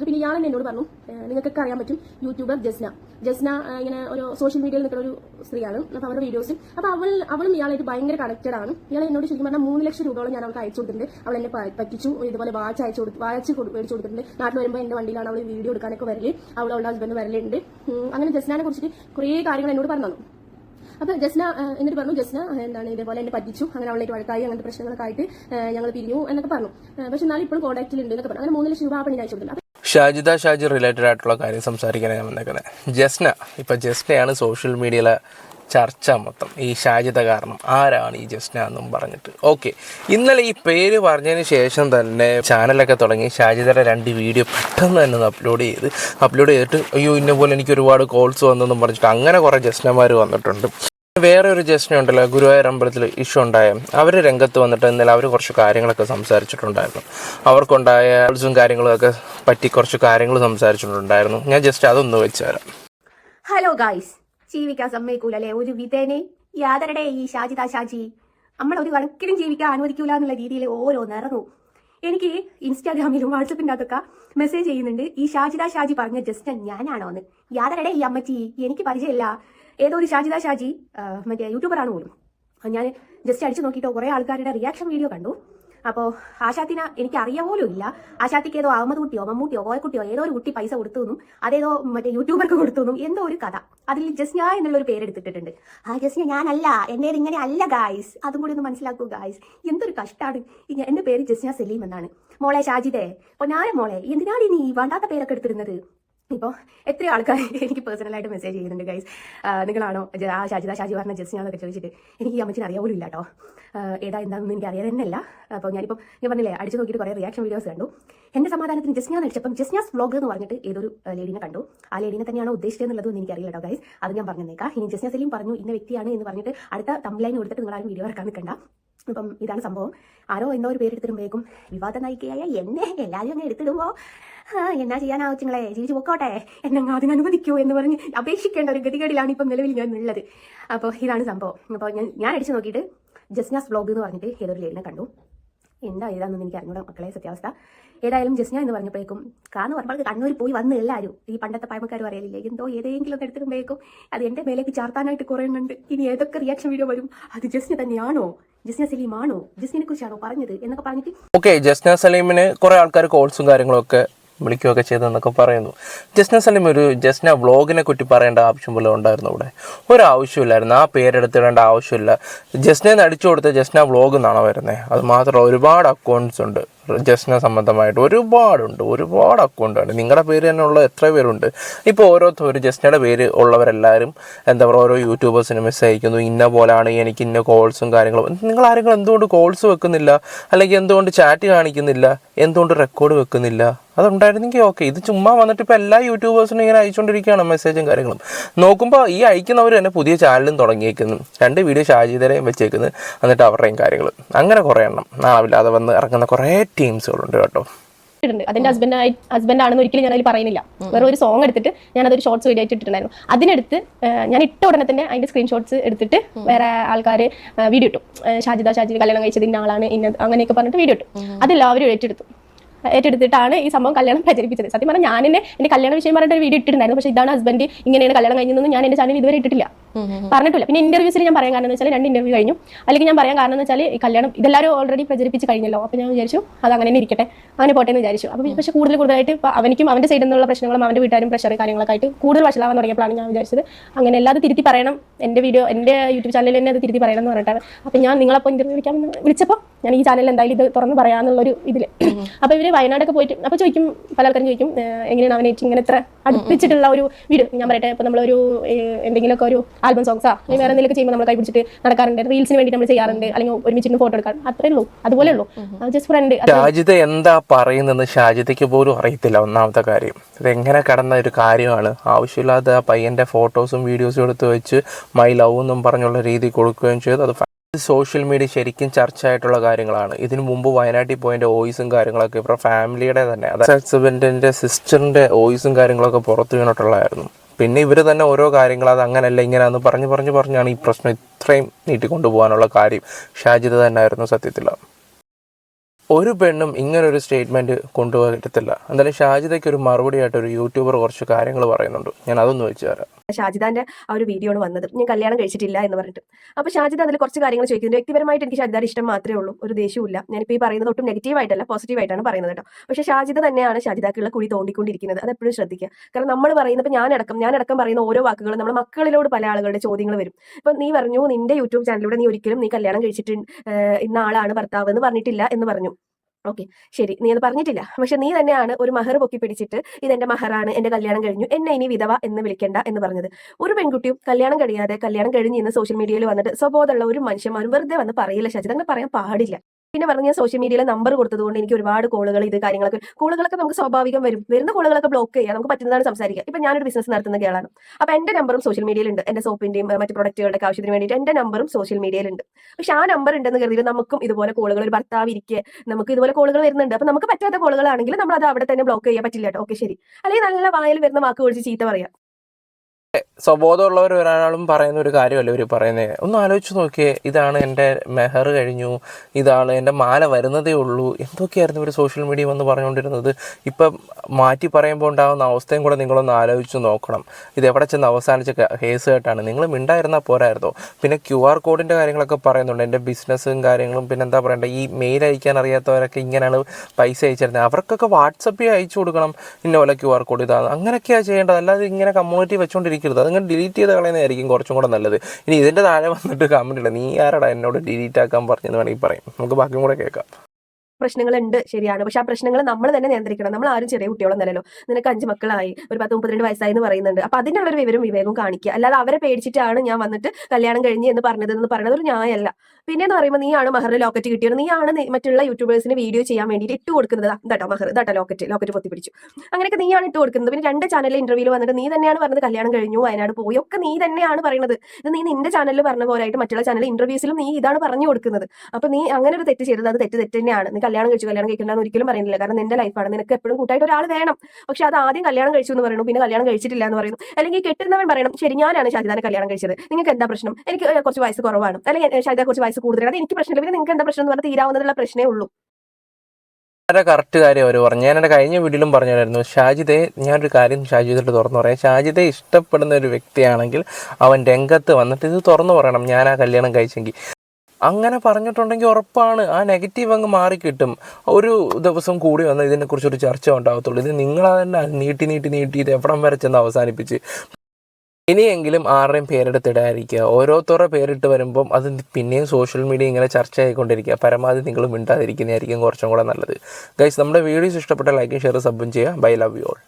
Character പിന്നെ ഇയാൾ എന്നോട് പറഞ്ഞു നിങ്ങൾക്കൊക്കെ അറിയാൻ പറ്റും യൂട്യൂബർ ജസ്ന. ജസ്ന ഇങ്ങനെ ഒരു സോഷ്യൽ മീഡിയയിൽ നിൽക്കുന്ന ഒരു സ്ത്രീയാണ്. അപ്പോൾ അവരുടെ വീഡിയോസും അപ്പോൾ അവൾ അവളും ഇയാളായിട്ട് ഭയങ്കര കണക്റ്റഡ് ആണ്. ഇയാൾ എന്നോട് ശരിക്കും പറഞ്ഞാൽ മൂന്ന് ലക്ഷം രൂപയോളം ഞാൻ അവൾക്ക് അയച്ചു കൊടുത്തിട്ടുണ്ട്. അവൾ എന്നെ പറ്റിച്ചു. ഇതുപോലെ വാച്ച് അയച്ചു കൊടുത്തു വാച്ച് മേടിച്ചു കൊടുത്തിട്ടുണ്ട്. നാട്ടിൽ വരുമ്പോൾ എന്റെ വണ്ടിയിലാണ് അവൾ വീഡിയോ എടുക്കാനൊക്കെ വരൽ. അവൾ അവളുടെ ഹസ്ബൻഡ് വരലുണ്ട്. അങ്ങനെ ജസ്നാനെ കുറിച്ചിട്ട് കുറേ കാര്യങ്ങൾ എന്നോട് പറഞ്ഞു അപ്പൊ ജസ്ന എന്നിട്ട് പറഞ്ഞു ജസ്ന എന്താണ് ഇതേപോലെ എന്നെ പറ്റിച്ചു. അങ്ങനെ അവളായിട്ട് വഴക്കായി അങ്ങനത്തെ പ്രശ്നങ്ങളൊക്കെ ആയിട്ട് ഞങ്ങൾ പിരിഞ്ഞു എന്നൊക്കെ പറഞ്ഞു. പക്ഷെ എന്നാലും ഇപ്പോഴും കോൺടാക്റ്റിലുണ്ട് എന്നൊക്കെ പറഞ്ഞു. അങ്ങനെ മൂന്ന് ലക്ഷം രൂപ ആ പണി അയച്ചു കൊടുത്തില്ല ഷാജിദ ഷാജി റിലേറ്റഡ് ആയിട്ടുള്ള കാര്യം സംസാരിക്കാനാണ് ഞാൻ വന്നേക്കുന്നത് ജസ്ന ഇപ്പം ജസ്നയാണ് സോഷ്യൽ മീഡിയയിലെ ചർച്ച മൊത്തം. ഈ ഷാജിദ കാരണം ആരാണ് ഈ ജസ്ന എന്നും പറഞ്ഞിട്ട്. ഓക്കെ ഇന്നലെ ഈ പേര് പറഞ്ഞതിന് ശേഷം തന്നെ ചാനലൊക്കെ തുടങ്ങി ഷാജിദയുടെ രണ്ട് വീഡിയോ പെട്ടെന്ന് തന്നെ ഒന്ന് അപ്ലോഡ് ചെയ്ത് അപ്ലോഡ് ചെയ്തിട്ട് അയ്യോ ഇന്ന പോലെ എനിക്ക് ഒരുപാട് കോൾസ് വന്നെന്നും പറഞ്ഞിട്ട് അങ്ങനെ കുറേ ജസ്നമാർ വന്നിട്ടുണ്ട്. വേറെ ഒരു ജസ്റ്റിനെ ഉണ്ടല്ലോ ഗുരുവായൂർ അമ്പലത്തിൽ ഇഷ്യൂ ഉണ്ടായ. അവർ രംഗത്ത് വന്നിട്ട് ഇന്നലെ അവർ കുറച്ച് കാര്യങ്ങളൊക്കെ സംസാരിച്ചിട്ടുണ്ടായിരുന്നു. അവർക്കുണ്ടായ കോൾസും കാര്യങ്ങളും ഒക്കെ പറ്റി കുറച്ച് കാര്യങ്ങൾ സംസാരിച്ചിട്ടുണ്ടായിരുന്നു. ഞാൻ ജസ്റ്റ് അതൊന്ന് വെച്ച് ഹലോ ഗായ്സ് ജീവിക്കാൻ സമ്മതിക്കൂലല്ലേ? ഒരു വിധേനെ യാതരുടെ ഈ ഷാജിദ ഷാജി. നമ്മൾ ഒരു കണക്കിനും ജീവിക്കാൻ അനുവദിക്കൂല എന്നുള്ള രീതിയിൽ ഓരോ നിറഞ്ഞു. എനിക്ക് ഇൻസ്റ്റാഗ്രാമിലും വാട്സപ്പിന്റെ അകത്തൊക്കെ മെസ്സേജ് ചെയ്യുന്നുണ്ട്. ഈ ഷാജിദ ഷാജി പറഞ്ഞ ജസ്റ്റ് ഞാനാണോ എന്ന് യാതരുടെ ഈ അമ്മച്ചി എനിക്ക് പരിചയമില്ല. ഏതോ ഒരു ഷാജിദ ഷാജി മറ്റേ യൂട്യൂബറാണ് പോലും. ഞാൻ ജസ്റ്റ് അടിച്ചു നോക്കിയിട്ട് കുറേ ആൾക്കാരുടെ റിയാക്ഷൻ വീഡിയോ കണ്ടു. അപ്പോൾ ആശാത്തിന എനിക്ക് അറിയാൻ പോലും ഇല്ല. ആശാത്തിക്ക് ഏതോ അഹമ്മദ് കുട്ടിയോ മമ്മൂട്ടിയോ കോയക്കുട്ടിയോ ഏതോ ഒരു കുട്ടി പൈസ കൊടുത്തു എന്നും അതേതോ മറ്റേ യൂട്യൂബർക്ക് കൊടുത്തു എന്നും എന്തോ ഒരു കഥ. അതിൽ ജസ്ന എന്നുള്ളൊരു പേരെടുത്തിട്ടുണ്ട് ആ ജസ്ന ഞാനല്ല എന്റെ ഇങ്ങനെ അല്ല ഗായ്സ് അതും കൂടി ഒന്ന് മനസ്സിലാക്കൂ ഗായ്സ് എന്തൊരു കഷ്ടമാണ് ഈ എന്റെ പേര് ജസ്ന സലീം എന്നാണ്. മോളെ ഷാജിദേ ഞാൻ മോളെ എന്തിനാണ് നീ വേണ്ടാത്ത പേരൊക്കെ എടുത്തിരുന്നത് ഇപ്പോൾ എത്ര ആൾക്കാർ എനിക്ക് പേഴ്സണലായിട്ട് മെസ്സേജ് ചെയ്യുന്നുണ്ട് ഗൈസ് നിങ്ങളാണോ? ആ ഷാജിത ഷാജി പറഞ്ഞ ജസ്റ്റിനാന്നൊക്കെ ചോദിച്ചിട്ട് എനിക്ക് ഈ അമ്മച്ചിന് അറിയാൻ പോലും ഇല്ല കേട്ടോ ഏതാ എന്താണെന്ന് എനിക്ക് അറിയാതെ തന്നെയല്ല. അപ്പോൾ ഞാനിപ്പോൾ ഞാൻ പറഞ്ഞില്ലേ അടിച്ചു നോക്കിയിട്ട് കുറേ റിയാക്ഷൻ വീഡിയോസ് കണ്ടു. എന്റെ സമാധാനത്തിന് ജസ്നാന്ന് അടിച്ചപ്പം ജസ്നാസ് വ്ലോഗ് എന്ന് പറഞ്ഞിട്ട് ഏതൊരു ലേഡിനെ കണ്ടു. ആ ലേഡിനെ തന്നെയാണോ എന്നുള്ളതൊന്നും എനിക്കറിയില്ല കേട്ടോ ഗൈസ് അത് ഞാൻ പറഞ്ഞേക്കാം. ഇനി ജസ്ന സലീം പറഞ്ഞു ഇന്ന വ്യക്തിയാണ് എന്ന് പറഞ്ഞിട്ട് അടുത്ത തമ്പ്ലൈൻ കൊടുത്തിട്ട് നിങ്ങളാരും വീഡിയോ ഇറക്കാൻ നിൽക്കണ്ട അപ്പം ഇതാണ് സംഭവം. ആരോ എന്തോ ഒരു പേരെടുത്തിടുമ്പോഴേക്കും വിവാദ നായികയായ എന്നെ എല്ലാവരും അങ്ങ് ആ എന്നാ ചെയ്യാനാവച്ചുങ്ങളെ ജീവിച്ചു പൊക്കോട്ടെ. എന്നെ അതിന് അനുവദിക്കൂ എന്ന് പറഞ്ഞ് അപേക്ഷിക്കേണ്ട ഒരു ഗതികേടിലാണ് ഇപ്പം നിലവിൽ ഞാൻ ഉള്ളത് അപ്പോൾ ഇതാണ് സംഭവം. അപ്പോൾ ഞാൻ ഞാൻ അടിച്ചു നോക്കിയിട്ട് ജസ്നാസ് ബ്ലോഗ് എന്ന് പറഞ്ഞിട്ട് ഏതൊരു ലേലിനെ കണ്ടു. എന്താ ഏതാണെന്ന് എനിക്ക് അറിഞ്ഞൂടാ മക്കളെ സത്യാവസ്ഥ. ഏതായാലും ജസ്ന എന്ന് പറഞ്ഞപ്പോഴേക്കും കാന്ന് പറഞ്ഞപ്പോൾ കണ്ണൂർ പോയി വന്ന് എല്ലാവരും ഈ പണ്ടത്തെ പഴമക്കാർ പറയലില്ലേ എന്തോ ഏതെങ്കിലും ഒന്ന് എടുത്തിടുമ്പോഴേക്കും അത് എന്റെ മേലേക്ക് ചാർത്താനായിട്ട് കുറയുന്നുണ്ട് ഇനി ഏതൊക്കെ റിയാക്ഷൻ വീഡിയോ വരും? അത് ജസ്ന തന്നെയാണോ? ജസ്ന പറഞ്ഞിട്ട് ഓക്കെ ജസ്ന സലീമിന് കുറേ ആൾക്കാർ കോൾസും കാര്യങ്ങളൊക്കെ വിളിക്കുകയൊക്കെ ചെയ്തെന്നൊക്കെ പറയുന്നു. ജസ്ന സലീം ഒരു ജസ്ന വ്ളോഗിനെ കുറ്റി പറയേണ്ട ആവശ്യം പോലും ഉണ്ടായിരുന്നു ഇവിടെ ഒരു ആവശ്യമില്ലായിരുന്നു ആ പേരെടുത്തിടേണ്ട ആവശ്യമില്ല. ജസ്നെ നടിച്ചു കൊടുത്ത ജസ്ന വ്ളോഗ് എന്നാണോ വരുന്നത് അത് മാത്രമല്ല ഒരുപാട് അക്കൗണ്ട്സ് ഉണ്ട്. ജസ്ന സംബന്ധമായിട്ട് ഒരുപാടുണ്ട് ഒരുപാട് അക്കൗണ്ടുണ്ട് നിങ്ങളുടെ പേര് തന്നെ ഉള്ള എത്ര പേരുണ്ട്? ഇപ്പോൾ ഓരോരുത്തരും ജസ്റ്റിനയുടെ പേര് ഉള്ളവരെല്ലാവരും എന്താ പറയുക ഓരോ യൂട്യൂബേഴ്സിന് മെസ്സേജ് അയക്കുന്നു ഇന്ന പോലാണ് എനിക്ക് ഇന്ന കോൾസും കാര്യങ്ങളും. നിങ്ങൾ ആരെങ്കിലും എന്തുകൊണ്ട് കോൾസ് വെക്കുന്നില്ല? അല്ലെങ്കിൽ എന്തുകൊണ്ട് ചാറ്റ് കാണിക്കുന്നില്ല? എന്തുകൊണ്ട് റെക്കോർഡ് വെക്കുന്നില്ല? അതുണ്ടായിരുന്നെങ്കിൽ ഓക്കെ ഇത് ചുമ്മാ വന്നിട്ട് ഇപ്പോൾ എല്ലാ യൂട്യൂബേഴ്സിനും ഇങ്ങനെ അയച്ചുകൊണ്ടിരിക്കുകയാണ് മെസ്സേജും കാര്യങ്ങളും. നോക്കുമ്പോൾ ഈ അയക്കുന്നവർ തന്നെ പുതിയ ചാനലും തുടങ്ങിയേക്കുന്നു. രണ്ട് വീഡിയോ ഷാജിതരെയും വെച്ചേക്കുന്നു. എന്നിട്ട് അവരുടെയും കാര്യങ്ങൾ അങ്ങനെ കുറേ എണ്ണം. നാളാവില്ലാതെ വന്ന് ഇറങ്ങുന്ന കുറേ ടീംസുകളുണ്ട് കേട്ടോ. ഇട്ടിട്ടുണ്ട്. അതിന്റെ ഹസ്ബൻഡ് ഹസ്ബൻഡ് ആണെന്ന് ഒരിക്കലും ഞാൻ അതിൽ പറയുന്നില്ല വേറെ ഒരു സോങ് എടുത്തിട്ട് ഞാൻ അതൊരു ഷോർട്സ് വീഡിയോ ആയിട്ട് ഇട്ടിട്ടുണ്ടായിരുന്നു. അതിനെടുത്ത് ഞാൻ ഇട്ട ഉടനെ തന്നെ അതിന്റെ സ്ക്രീൻഷോട്ട്സ് എടുത്തിട്ട് വേറെ ആൾക്കാർ വീഡിയോ ഇട്ടു. ഷാജിദ ഷാജി കല്യാണം കഴിച്ചത് ഇന്ന ആളാണ് ഇന്ന അങ്ങനെയൊക്കെ പറഞ്ഞിട്ട് വീഡിയോ ഇട്ടു. അതെല്ലാവരും ഏറ്റെടുത്തു. ഏറ്റെടുത്തിട്ടാണ് ഈ സംഭവം കല്യാണം പ്രചരിപ്പിച്ചത്. സത്യം പറഞ്ഞാൽ ഞാൻ എന്നെ എന്റെ കല്യാണ വിഷയം പറഞ്ഞിട്ട് ഒരു വീഡിയോ ഇട്ടിട്ടുണ്ടായിരുന്നു. പക്ഷേ ഇതാണ് ഹസ്ബൻഡ് ഇങ്ങനെയാണ് കല്യാണം കഴിഞ്ഞതെന്ന് ഞാൻ എന്റെ ചാനൽ ഇതുവരെ ഇട്ടിട്ടില്ല. പറഞ്ഞിട്ടില്ല. പിന്നെ ഇന്റർവ്യൂസിൽ ഞാൻ പറയാൻ കാരണം എന്ന് വെച്ചാൽ രണ്ട് ഇന്റർവ്യൂ കഴിഞ്ഞു. അല്ലെങ്കിൽ ഞാൻ പറയാൻ കാരണം എന്ന് വെച്ചാൽ ഈ കല്യാണം ഇതെല്ലാവരും ഓൾറെഡി പ്രചരിപ്പിച്ച് കഴിഞ്ഞല്ലോ. അപ്പോൾ ഞാൻ വിചാരിച്ചു അത് അങ്ങനെ തന്നെ ഇരിക്കട്ടെ. അങ്ങനെ പോട്ടെ എന്ന് വിചാരിച്ചു. അപ്പോൾ പക്ഷേ കൂടുതൽ കൂടുതലായിട്ട് അവനിക്കും അവന്റെ സൈഡിൽ നിന്നുള്ള പ്രശ്നങ്ങളും അവന്റെ വീട്ടുകാരും പ്രഷർ കാര്യങ്ങളൊക്കെ ആയിട്ട് കൂടുതൽ വഷളാവാൻ തുടങ്ങിയപ്പോഴാണ് ഞാൻ വിചാരിച്ചത്. അങ്ങനെ എല്ലാതും തിരുത്തി പറയണം. എന്റെ വീഡിയോ എന്റെ യൂട്യൂബ് ചാനലിൽ തന്നെ അത് തിരുത്തി പറയണം എന്ന് പറഞ്ഞിട്ടാണ്. അപ്പോൾ ഞാൻ നിങ്ങളപ്പോൾ ഇന്റർവ്യൂ വിളിക്കാൻ വിളിച്ചപ്പോൾ ഞാൻ ഈ ചാനലിൽ എന്തായാലും ഇത് തുറന്ന് പറയാന്നുള്ളൊരു ഇതിൽ അപ്പോൾ ഇവർ വയനാടൊക്കെ പോയിട്ട് അപ്പോൾ ചോദിക്കും പല ആൾക്കാരും ചോദിക്കും എങ്ങനെയാണ് അവനെ ഇങ്ങനെ ഇത്ര അടുപ്പിച്ചിട്ടുള്ള ഒരു വീഡിയോ ഞാൻ പറയട്ടെ ഇപ്പോൾ നമ്മളൊരു എന്തെങ്കിലും എന്തെങ്കിലുമൊക്കെ ഒരു ആൽബം സോങ്സാ അല്ലെങ്കിൽ വേറെ എന്തെങ്കിലും ചെയ്യുമ്പോൾ നമ്മൾ കൈ പിടിച്ചിട്ട് നടക്കാറുണ്ട് റീൽസിന് വേണ്ടി നമ്മൾ ചെയ്യാറുണ്ട് അല്ലെങ്കിൽ ഒരുമിച്ചിട്ട് ഫോട്ടോ എടുക്കാൻ അത്രേ ഉള്ളൂ. അതുപോലെ ഉള്ളൂ. ജസ്റ്റ് ഫ്രണ്ട് ഷാജിത എന്താ പറയുന്നതെന്ന് ഷാജിതയ്ക്ക് പോലും അറിയത്തില്ല ഒന്നാമത്തെ കാര്യം. ഇതെങ്ങനെ കടന്ന ഒരു കാര്യമാണ്. ആവശ്യമില്ലാത്ത ആ പയ്യന്റെ ഫോട്ടോസും വീഡിയോസും എടുത്ത് വെച്ച് മൈ ലവ് എന്നും പറഞ്ഞുള്ള രീതി കൊടുക്കുകയും ചെയ്തു. അത് സോഷ്യൽ മീഡിയ ശരിക്കും ചർച്ച ആയിട്ടുള്ള കാര്യങ്ങളാണ്. ഇതിനു മുമ്പ് വയനാട്ടിൽ പോയിന്റെ വോയിസും കാര്യങ്ങളൊക്കെ ഇവരുടെ ഫാമിലിയുടെ തന്നെ. അതായത് ഹസ്ബൻഡിന്റെ സിസ്റ്ററിന്റെ വോയിസും കാര്യങ്ങളൊക്കെ പുറത്തു വീണിട്ടുള്ളതായിരുന്നു. പിന്നെ ഇവർ തന്നെ ഓരോ കാര്യങ്ങൾ അത് അങ്ങനല്ല ഇങ്ങനെയാന്ന് പറഞ്ഞ് പറഞ്ഞ് പറഞ്ഞാണ് ഈ പ്രശ്നം ഇത്രയും നീട്ടിക്കൊണ്ടുപോകാനുള്ള കാര്യം. ഷാജിദ് തന്നെയായിരുന്നു സത്യത്തിൽ. ഒരു പെണ്ണും ഇങ്ങനെ ഒരു സ്റ്റേറ്റ്മെന്റ് കൊണ്ടുപോകത്തില്ല എന്തായാലും ഷാജിദയ്ക്ക് ഒരു മറുപടി ആയിട്ട് ഒരു യൂട്യൂബർ കുറച്ച് കാര്യങ്ങൾ പറയുന്നുണ്ട്. ഞാൻ അതൊന്ന് വെച്ച് തരാം. ഷാജിദാന്റെ ആ ഒരു വീഡിയോ ആണ് വന്നത്. ഞാൻ കല്യാണം കഴിച്ചിട്ടില്ല എന്ന് പറഞ്ഞിട്ട്. അപ്പോൾ ഷാജിദ അതിൽ കുറച്ച് കാര്യങ്ങൾ ചോദിക്കുന്നുണ്ട് വ്യക്തിപരമായിട്ട് എനിക്ക് ഷാജിദാന്റെ ഇഷ്ടം മാത്രമേ ഉള്ളൂ. ഒരു ദേഷ്യമില്ല ഞാനിപ്പോൾ ഈ പറയുന്നത് ഒട്ടും നെഗറ്റീവ് ആയിട്ടല്ല പോസിറ്റീവ് ആയിട്ടാണ് പറയുന്നത് കേട്ടോ. പക്ഷേ ഷാജിദ തന്നെയാണ് ഷാജിദാക്കുള്ള കുഴി തോണ്ടിക്കൊണ്ടിരിക്കുന്നത്. അത് എപ്പോഴും ശ്രദ്ധിക്കുക. കാരണം നമ്മൾ പറയുന്നത് ഇപ്പൊ ഞാനടക്കം ഞാനടക്കം പറയുന്ന ഓരോ വാക്കുകളും നമ്മുടെ മക്കളിലോട് പല ആളുകളുടെ ചോദ്യങ്ങൾ വരും. ഇപ്പൊ നീ പറഞ്ഞു നിന്റെ യൂട്യൂബ് ചാനലിലൂടെ നീ ഒരിക്കലും നീ കല്യാണം കഴിച്ചിട്ട് ഇന്ന ആളാണ് ഭർത്താവ് എന്ന് പറഞ്ഞിട്ടില്ല എന്ന് പറഞ്ഞു. ഓക്കെ. ശരി. നീ അത് പറഞ്ഞിട്ടില്ല. പക്ഷെ നീ തന്നെയാണ് ഒരു മഹർ പൊക്കി പിടിച്ചിട്ട് ഇത് എന്റെ മഹറാണ് എന്റെ കല്യാണം കഴിഞ്ഞു എന്നെ ഇനി വിധവ എന്ന് വിളിക്കണ്ട എന്ന് പറഞ്ഞത്. ഒരു പെൺകുട്ടിയും കല്യാണം കഴിയാതെ കല്യാണം കഴിഞ്ഞ് ഇന്ന് സോഷ്യൽ മീഡിയയിൽ വന്നിട്ട് സ്വബോധമുള്ള ഒരു മനുഷ്യന്മാരും വെറുതെ വന്ന് പറയില്ല ഷാജിത് അങ്ങനെ പറയാൻ പാടില്ല. പിന്നെ പറഞ്ഞ ഞാൻ സോഷ്യൽ മീഡിയയിലെ നമ്പർ കൊടുത്തതുകൊണ്ട് എനിക്ക് ഒരുപാട് കോളുകൾ ഇത് കാര്യങ്ങളൊക്കെ കോളുകളൊക്കെ നമുക്ക് സ്വാഭാവികം വരും. വരുന്ന കോളുകളൊക്കെ ബ്ലോക്ക് ചെയ്യാം. നമുക്ക് പറ്റുന്നതാണ് സംസാരിക്കുക ഇപ്പൊ ഞാനൊരു ബിസിനസ് നടത്തുന്ന കേളാണ് അപ്പൊ എന്റെ നമ്പറും സോഷ്യൽ മീഡിയയിലുണ്ട് എന്റെ സോപ്പിന്റെയും മറ്റു പ്രൊഡക്റ്റുകളുടെ ആവശ്യത്തിന് വേണ്ടിയിട്ട് എന്റെ നമ്പറും സോഷ്യൽ മീഡിയയിലുണ്ട് പക്ഷെ ആ നമ്പർ ഉണ്ടെന്ന് കരുതിയിട്ട് നമുക്കും ഇതുപോലെ കോളുകൾ ഒരു ഭർത്താവ് ഇരിക്കുക നമുക്ക് ഇതുപോലെ കോളുകൾ വരുന്നുണ്ട്. അപ്പൊ നമുക്ക് പറ്റാത്ത കോളുകളാണെങ്കിൽ നമ്മൾ അത് അവിടെ തന്നെ ബ്ലോക്ക് ചെയ്യാൻ പറ്റില്ല കേട്ടോ. ഓക്കെ ശരി. അല്ലെങ്കിൽ നല്ല വായിൽ വരുന്ന വാക്ക് ഒഴിച്ച് ചീത്ത പറയാം. സ്വബോധമുള്ളവർ ഒരാളും പറയുന്ന ഒരു കാര്യമല്ല ഇവർ പറയുന്നത് ഒന്ന് ആലോചിച്ച് നോക്കിയേ ഇതാണ് എന്റെ മെഹർ കഴിഞ്ഞു ഇതാണ് എന്റെ മാല വരുന്നതേ ഉള്ളൂ. എന്തൊക്കെയായിരുന്നു ഇവർ സോഷ്യൽ മീഡിയ വന്ന് പറഞ്ഞുകൊണ്ടിരുന്നത്? ഇപ്പം മാറ്റി പറയുമ്പോൾ ഉണ്ടാകുന്ന അവസ്ഥയും കൂടെ നിങ്ങളൊന്ന് ആലോചിച്ച് നോക്കണം. ഇത് എവിടെ ചെന്ന് അവസാനിച്ച കേസ് കേട്ടാണ്. നിങ്ങൾ മിണ്ടായിരുന്നാൽ പോരായിരുന്നോ? പിന്നെ ക്യു ആർ കോഡിന്റെ കാര്യങ്ങളൊക്കെ പറയുന്നുണ്ട്. എന്റെ ബിസിനസ്സും കാര്യങ്ങളും പിന്നെ എന്താ പറയണ്ടേ ഈ മെയിൽ അയക്കാൻ അറിയാത്തവരൊക്കെ ഇങ്ങനെയാണ് പൈസ അയച്ചിരുന്നത്. അവർക്കൊക്കെ വാട്സപ്പിൽ അയച്ചു കൊടുക്കണം. ഇന്ന പോലെ ക്യു ആർ കോഡ് ഇതാണ് അങ്ങനെയൊക്കെയാണ് ചെയ്യേണ്ടത്. അല്ലാതെ ഇങ്ങനെ കമ്മ്യൂണിറ്റി വെച്ചുകൊണ്ടിരിക്കരുത് അതങ്ങനെ ഡിലീറ്റ് ചെയ്ത് കളയുന്നതായിരിക്കും കുറച്ചും കൂടെ നല്ലത്. ഇനി ഇതിന്റെ താഴെ വന്നിട്ട് കമന്റ് ഇല്ല നീ ആരടാ എന്നോട് ഡിലീറ്റ് ആക്കാൻ പറഞ്ഞെന്ന് വേണമെങ്കിൽ പറയും. നമുക്ക് ബാക്കിയും കൂടെ കേൾക്കാം. പ്രശ്നങ്ങളുണ്ട് ശരിയാണ്. പക്ഷെ ആ പ്രശ്നങ്ങൾ നമ്മൾ തന്നെ നിയന്ത്രിക്കണം. നമ്മൾ ആരും ചെറിയ കുട്ടികളൊന്നല്ലോ നിനക്ക് അഞ്ച് മക്കളായി ഒരു പത്ത് മുപ്പത്തിരണ്ട് വയസ്സായി എന്ന് പറയുന്നുണ്ട്. അപ്പൊ അതിനുള്ള ഒരു വിവരം വിവേകം കാണിക്കുക. അല്ലാതെ അവരെ പേടിച്ചിട്ടാണ് ഞാൻ വന്നിട്ട് കല്യാണം കഴിഞ്ഞ് എന്ന് പറഞ്ഞത് എന്ന് പറയുന്നത് ഒരു ന്യായമല്ല പിന്നെ എന്ന് പറയുമ്പോൾ നീയാണ് മഹറിന് ലോക്കറ്റ് കിട്ടിയത്. നീയാണ് മറ്റുള്ള യൂട്യൂബേഴ്സിന് വീഡിയോ ചെയ്യാൻ വേണ്ടിയിട്ട് ഇട്ട് കൊടുക്കുന്നത്. ഇതാട്ടോ മഹർ ഇതാട്ടോ ലോക്കറ്റ്. ലോക്കറ്റ് പൊത്തി പിടിച്ചു. അങ്ങനെയൊക്കെ നീയാണ് ഇട്ട് കൊടുക്കുന്നത്. പിന്നെ രണ്ട് ചാനലിൽ ഇന്റർവ്യൂവിൽ വന്നിട്ട് നീ തന്നെയാണ് പറഞ്ഞത് കല്യാണം കഴിഞ്ഞു വയനാട് പോയി. ഒക്കെ നീ തന്നെയാണ് പറയുന്നത്. ഇത് നീ നിന്റെ ചാനലിൽ പറഞ്ഞ പോലായിട്ട് മറ്റുള്ള ചാനലിൽ ഇന്റർവ്യൂസിലും നീ ഇതാണ് പറഞ്ഞു കൊടുക്കുന്നത്. അപ്പൊ നീ അങ്ങനെ ഒരു തെറ്റ് ചെയ്തത് അത് തെറ്റ് തെറ്റ് തന്നെയാണ്. കല്യാണം കഴിച്ചു. കല്യാണം കഴിക്കണ്ടെന്ന് ഒരിക്കലും പറയുന്നില്ല. കാരണം നിന്റെ ലൈഫാണ് നിനക്ക് എപ്പോഴും കൂട്ടായിട്ട് ഒരാൾ വേണം. പക്ഷെ അത് ആദ്യം കല്യാണം കഴിച്ചു എന്ന് പറയുന്നു. പിന്നെ കല്യാണം കഴിച്ചിട്ടില്ല എന്ന് പറയുന്നു. അല്ലെങ്കിൽ കെട്ടുന്നവൻ പറയണം ശരി ഞാനാണ് ഷാജിദാനെ കല്യാണം കഴിച്ചത്. നിങ്ങൾക്ക് എന്താ പ്രശ്നം? എനിക്ക് കുറച്ച് വയസ്സ് കുറവാണ്. അല്ലെങ്കിൽ ഷാജിദ കുറച്ച് വയസ്സ് കൂടുതലാണ്. എനിക്ക് പ്രശ്നമില്ല. പിന്നെ നിങ്ങൾക്ക് എന്താ പ്രശ്നം എന്ന് പറഞ്ഞാൽ തീരാവുന്നതിലുള്ള പ്രശ്നമേ ഉള്ളൂ. വളരെ കറക്റ്റ് കാര്യം അവർ പറഞ്ഞു. ഞാൻ എന്റെ കഴിഞ്ഞ വീട്ടിലും പറഞ്ഞായിരുന്നു ഷാജിദെ ഞാനൊരു കാര്യം ഷാജിദോട് തുറന്നു പറയാം. ഷാജിദെ ഇഷ്ടപ്പെടുന്ന ഒരു വ്യക്തിയാണെങ്കിൽ അവൻ രംഗത്ത് വന്നിട്ട് ഇത് തുറന്നു പറയണം. ഞാൻ ആ കല്യാണം കഴിച്ചെങ്കിൽ അങ്ങനെ പറഞ്ഞിട്ടുണ്ടെങ്കിൽ ഉറപ്പാണ്. ആ നെഗറ്റീവ് അങ്ങ് മാറിക്കിട്ടും ഒരു ദിവസം കൂടി വന്നാൽ ഇതിനെക്കുറിച്ചൊരു ചർച്ച ഉണ്ടാകത്തുള്ളൂ ഇത് നിങ്ങളെ തന്നെ നീട്ടി നീട്ടി നീട്ടി ഇത് എവിടം വരെ ചെന്ന് അവസാനിപ്പിച്ച്. ഇനിയെങ്കിലും ആരുടെയും പേരെടുത്തിടാതിരിക്കുക. ഓരോരുത്തരുടെ പേരിട്ട് വരുമ്പം അത് പിന്നെയും സോഷ്യൽ മീഡിയ ഇങ്ങനെ ചർച്ച ആയിക്കൊണ്ടിരിക്കുക പരമാവധി നിങ്ങൾ മിണ്ടാതിരിക്കുന്നതായിരിക്കും കുറച്ചും കൂടെ നല്ലത്. ഗൈസ് നമ്മുടെ വീഡിയോസ് ഇഷ്ടപ്പെട്ട ലൈക്കും ഷെയർ സബും ചെയ്യുക. Bye love you all